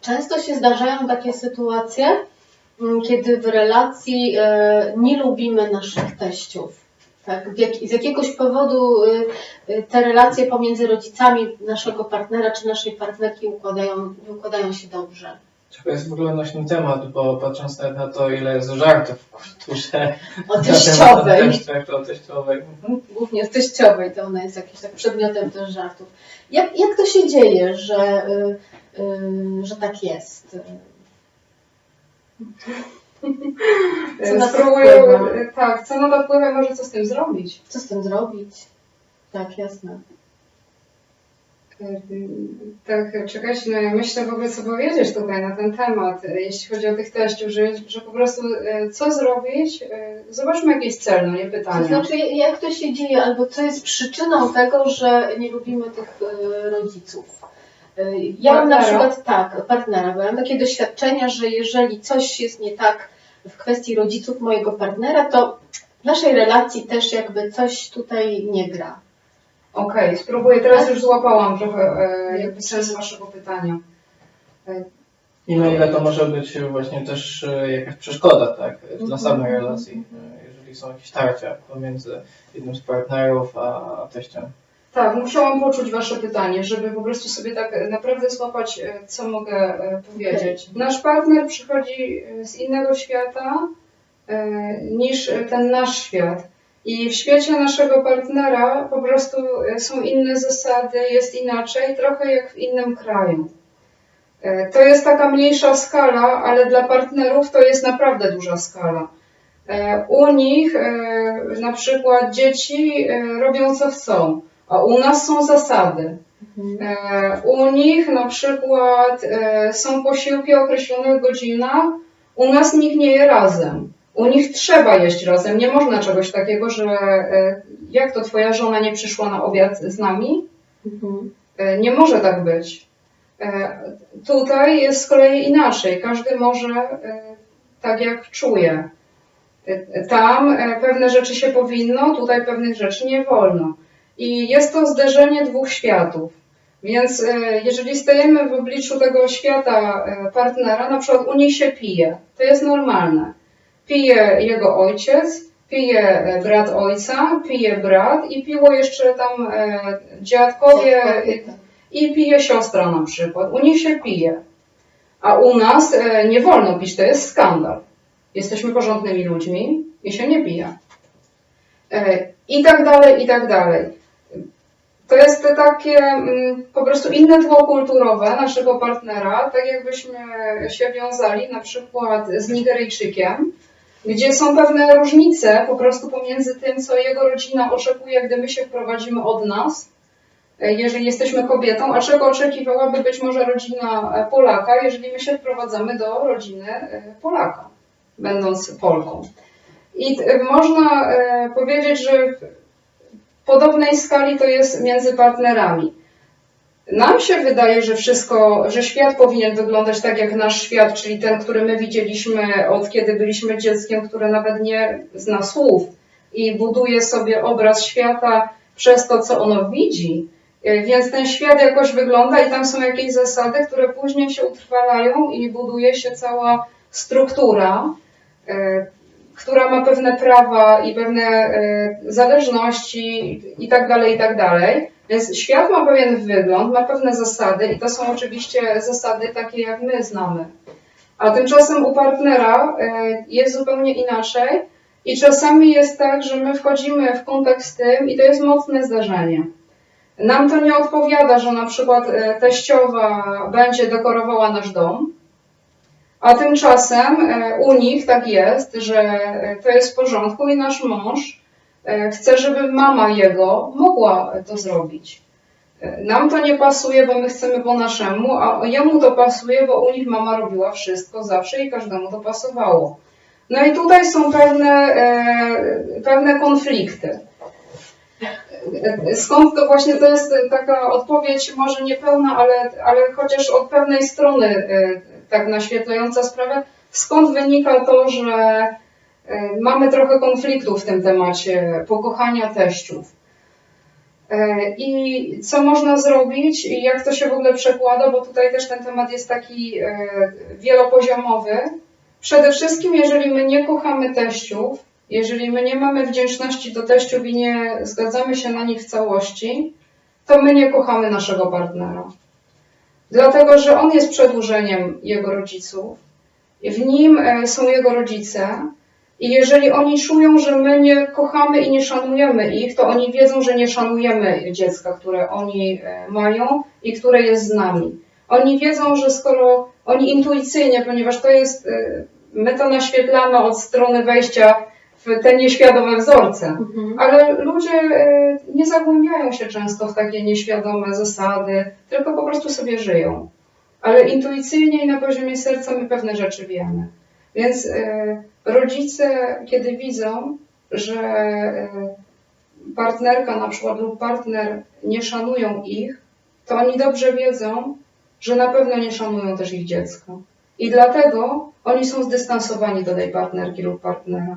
Często się zdarzają takie sytuacje, mm, kiedy w relacji e, nie lubimy naszych teściów. Tak? Z jakiegoś powodu y, y, te relacje pomiędzy rodzicami naszego partnera czy naszej partnerki układają, nie układają się dobrze. To jest w ogóle nośny temat, bo patrząc nawet na to, ile jest żartów w kulturze O teściowej, teściach, o teściowej. Mhm. głównie teściowej, to ona jest jakimś tak przedmiotem też żartów. Jak, jak to się dzieje, że, że tak jest? Co na to Spróbuję, tak, co na to wpływa, może co z tym zrobić. Co z tym zrobić? Tak, jasne. Tak, czekać, no ja myślę w ogóle co powiedzieć tutaj na ten temat, e, jeśli chodzi o tych teściów, że, że po prostu e, co zrobić, e, zobaczmy jakiś cel, no nie To pytanie. znaczy, jak to się dzieje, albo co jest przyczyną tego, że nie lubimy tych rodziców? Y, Ja mam na przykład tak, partnera, bo ja mam takie doświadczenia, że jeżeli coś jest nie tak w kwestii rodziców mojego partnera, to w naszej relacji też jakby coś tutaj nie gra. Okej, spróbuję, teraz już złapałam trochę e, jakby sens waszego pytania. I na ile to może być właśnie też e, jakaś przeszkoda, tak, dla Mhm. samej relacji, e, jeżeli są jakieś tarcia pomiędzy jednym z partnerów a teściem. Tak, musiałam poczuć Wasze pytanie, żeby po prostu sobie tak naprawdę złapać, e, co mogę e, powiedzieć. Nasz partner przychodzi e, z innego świata niż ten nasz świat. I w świecie naszego partnera po prostu są inne zasady, jest inaczej, trochę jak w innym kraju. To jest taka mniejsza skala, ale dla partnerów to jest naprawdę duża skala. U nich na przykład dzieci robią co chcą. A u nas są zasady. E, U nich na przykład e, są posiłki o określonych godzinach, u nas nikt nie je razem. U nich trzeba jeść razem. Nie można czegoś takiego, że e, jak to twoja żona nie przyszła na obiad z nami? Mhm. Nie może tak być. Tutaj jest z kolei inaczej. Każdy może tak jak czuje. Tam pewne rzeczy się powinno, tutaj pewnych rzeczy nie wolno. I jest to zderzenie dwóch światów. Więc e, jeżeli stajemy w obliczu tego świata e, partnera, na przykład u nich się pije, to jest normalne. Pije jego ojciec, pije e, brat ojca, pije brat i piło jeszcze tam dziadkowie i pije siostra na przykład. U nich się pije. A u nas nie wolno pić, to jest skandal. Jesteśmy porządnymi ludźmi i się nie pije. I tak dalej, i tak dalej. To jest takie mm, po prostu inne tło kulturowe naszego partnera, tak jakbyśmy się wiązali na przykład z Nigeryjczykiem, gdzie są pewne różnice po prostu pomiędzy tym, co jego rodzina oczekuje, gdy my się wprowadzimy od nas, e, jeżeli jesteśmy kobietą, a czego oczekiwałaby być może rodzina e, Polaka, jeżeli my się wprowadzamy do rodziny e, Polaka, będąc Polką. I można powiedzieć, że podobnej skali to jest między partnerami. Nam się wydaje, że wszystko, że świat powinien wyglądać tak jak nasz świat, czyli ten, który my widzieliśmy od kiedy byliśmy dzieckiem, które nawet nie zna słów i buduje sobie obraz świata przez to, co ono widzi. E, Więc ten świat jakoś wygląda i tam są jakieś zasady, które później się utrwalają i buduje się cała struktura, e, która ma pewne prawa i pewne e, zależności i tak dalej, i tak dalej. Więc świat ma pewien wygląd, ma pewne zasady i to są oczywiście zasady takie, jak my znamy. A tymczasem u partnera e, jest zupełnie inaczej i czasami jest tak, że my wchodzimy w kontakt z tym i to jest mocne zdarzenie. Nam to nie odpowiada, że na przykład e, teściowa będzie dekorowała nasz dom, a tymczasem e, u nich tak jest, że e, to jest w porządku i nasz mąż e, chce, żeby mama jego mogła to zrobić. Nam to nie pasuje, bo my chcemy po naszemu, a jemu to pasuje, bo u nich mama robiła wszystko zawsze i każdemu to pasowało. No i tutaj są pewne, pewne konflikty. Skąd to właśnie to jest taka odpowiedź, może niepełna, ale, ale chociaż od pewnej strony tak naświetlająca sprawę, skąd wynika to, że e, mamy trochę konfliktu w tym temacie pokochania teściów. E, I co można zrobić i jak to się w ogóle przekłada, bo tutaj też ten temat jest taki e, wielopoziomowy. Przede wszystkim, jeżeli my nie kochamy teściów, jeżeli my nie mamy wdzięczności do teściów i nie zgadzamy się na nich w całości, to my nie kochamy naszego partnera. Dlatego, że on jest przedłużeniem jego rodziców, w nim e, są jego rodzice, i jeżeli oni czują, że my nie kochamy i nie szanujemy ich, to oni wiedzą, że nie szanujemy dziecka, które oni e, mają i które jest z nami. Oni wiedzą, że skoro oni intuicyjnie, ponieważ to jest, e, my to naświetlamy od strony wejścia w te nieświadome wzorce, Mhm. ale ludzie e, nie zagłębiają się często w takie nieświadome zasady, tylko po prostu sobie żyją. Ale intuicyjnie i na poziomie serca my pewne rzeczy wiemy. Więc e, rodzice, kiedy widzą, że e, partnerka na przykład lub partner nie szanują ich, to oni dobrze wiedzą, że na pewno nie szanują też ich dziecka. I dlatego oni są zdystansowani do tej partnerki lub partnera.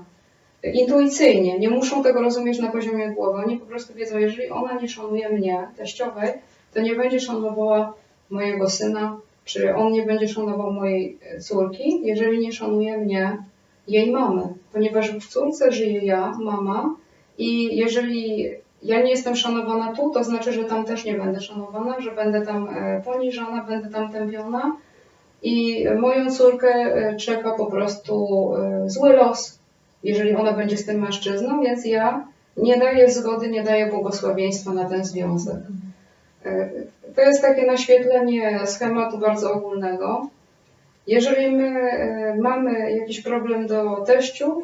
Intuicyjnie, nie muszą tego rozumieć na poziomie głowy. Oni po prostu wiedzą, jeżeli ona nie szanuje mnie, teściowej, to nie będzie szanowała mojego syna, czy on nie będzie szanował mojej e, córki, jeżeli nie szanuje mnie, jej mamy. Ponieważ w córce żyje ja, mama, i jeżeli ja nie jestem szanowana tu, to znaczy, że tam też nie będę szanowana, że będę tam e, poniżana, będę tam tępiona. I moją córkę e, czeka po prostu zły los, jeżeli ona będzie z tym mężczyzną, więc ja nie daję zgody, nie daję błogosławieństwa na ten związek. E, To jest takie naświetlenie schematu bardzo ogólnego. Jeżeli my e, mamy jakiś problem do teściów,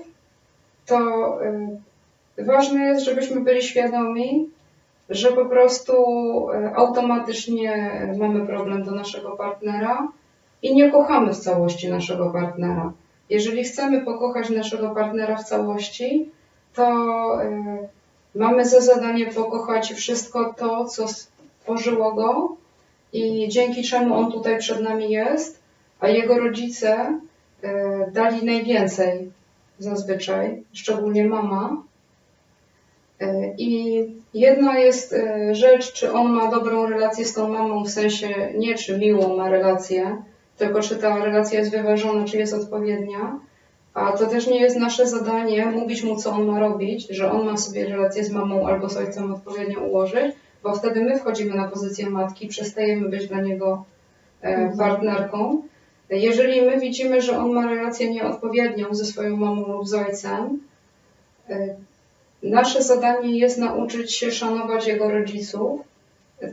to e, ważne jest, żebyśmy byli świadomi, że po prostu automatycznie mamy problem do naszego partnera i nie kochamy w całości naszego partnera. Jeżeli chcemy pokochać naszego partnera w całości, to e, mamy za zadanie pokochać wszystko to, co stworzyło go i dzięki czemu on tutaj przed nami jest, a jego rodzice e, dali najwięcej zazwyczaj, szczególnie mama. E, I jedna jest rzecz, czy on ma dobrą relację z tą mamą, w sensie nie czy miłą ma relację, tylko czy ta relacja jest wyważona, czy jest odpowiednia. A to też nie jest nasze zadanie mówić mu, co on ma robić, że on ma sobie relację z mamą albo z ojcem odpowiednio ułożyć, bo wtedy my wchodzimy na pozycję matki, przestajemy być dla niego e, Mhm. partnerką. Jeżeli my widzimy, że on ma relację nieodpowiednią ze swoją mamą lub z ojcem, e, nasze zadanie jest nauczyć się szanować jego rodziców,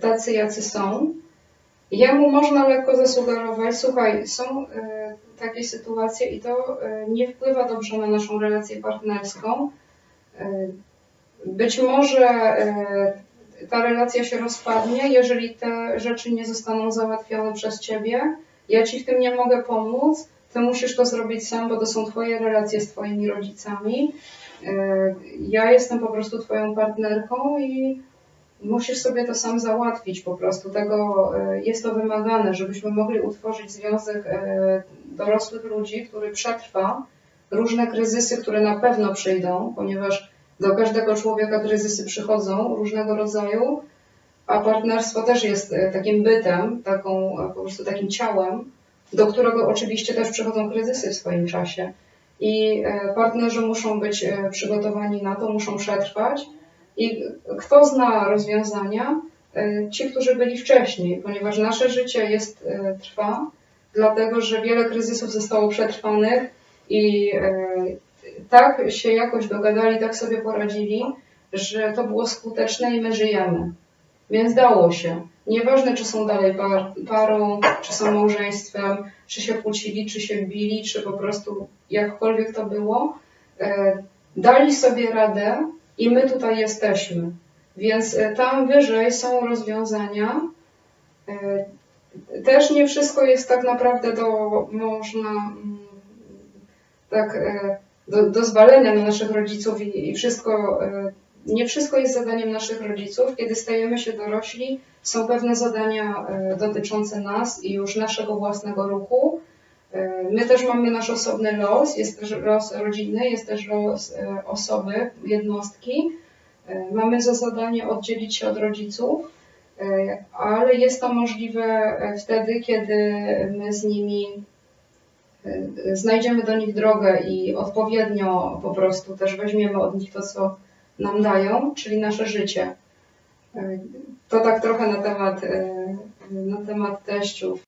tacy jacy są. Jemu można lekko zasugerować, słuchaj, są e, takie sytuacje i to e, nie wpływa dobrze na naszą relację partnerską. E, być może ta relacja się rozpadnie, jeżeli te rzeczy nie zostaną załatwione przez ciebie. Ja ci w tym nie mogę pomóc. Ty musisz to zrobić sam, bo to są twoje relacje z twoimi rodzicami. Ja jestem po prostu twoją partnerką i musisz sobie to sam załatwić po prostu. Tego e, jest to wymagane, żebyśmy mogli utworzyć związek e, dorosłych ludzi, który przetrwa różne kryzysy, które na pewno przyjdą, ponieważ do każdego człowieka kryzysy przychodzą różnego rodzaju, a partnerstwo też jest e, takim bytem, taką, po prostu takim ciałem, do którego oczywiście też przychodzą kryzysy w swoim czasie. I partnerzy muszą być przygotowani na to, muszą przetrwać. I kto zna rozwiązania? E, Ci, którzy byli wcześniej, ponieważ nasze życie jest, e, trwa, dlatego że wiele kryzysów zostało przetrwanych i e, tak się jakoś dogadali, tak sobie poradzili, że to było skuteczne i my żyjemy. Więc dało się. Nieważne, czy są dalej par, parą, czy są małżeństwem, czy się kłócili, czy się bili, czy po prostu jakkolwiek to było, dali sobie radę i my tutaj jesteśmy. Więc e, tam wyżej są rozwiązania. E, Też nie wszystko jest tak naprawdę do, można mm, tak e, do, do zwalenia na naszych rodziców i, i wszystko, nie wszystko jest zadaniem naszych rodziców. Kiedy stajemy się dorośli, są pewne zadania dotyczące nas i już naszego własnego ruchu. E, My też mamy nasz osobny los, jest też los rodzinny, jest też los e, osoby, jednostki. E, Mamy za zadanie oddzielić się od rodziców, ale jest to możliwe wtedy, kiedy my z nimi znajdziemy do nich drogę i odpowiednio po prostu też weźmiemy od nich to, co nam dają, czyli nasze życie. To tak trochę na temat, na temat teściów.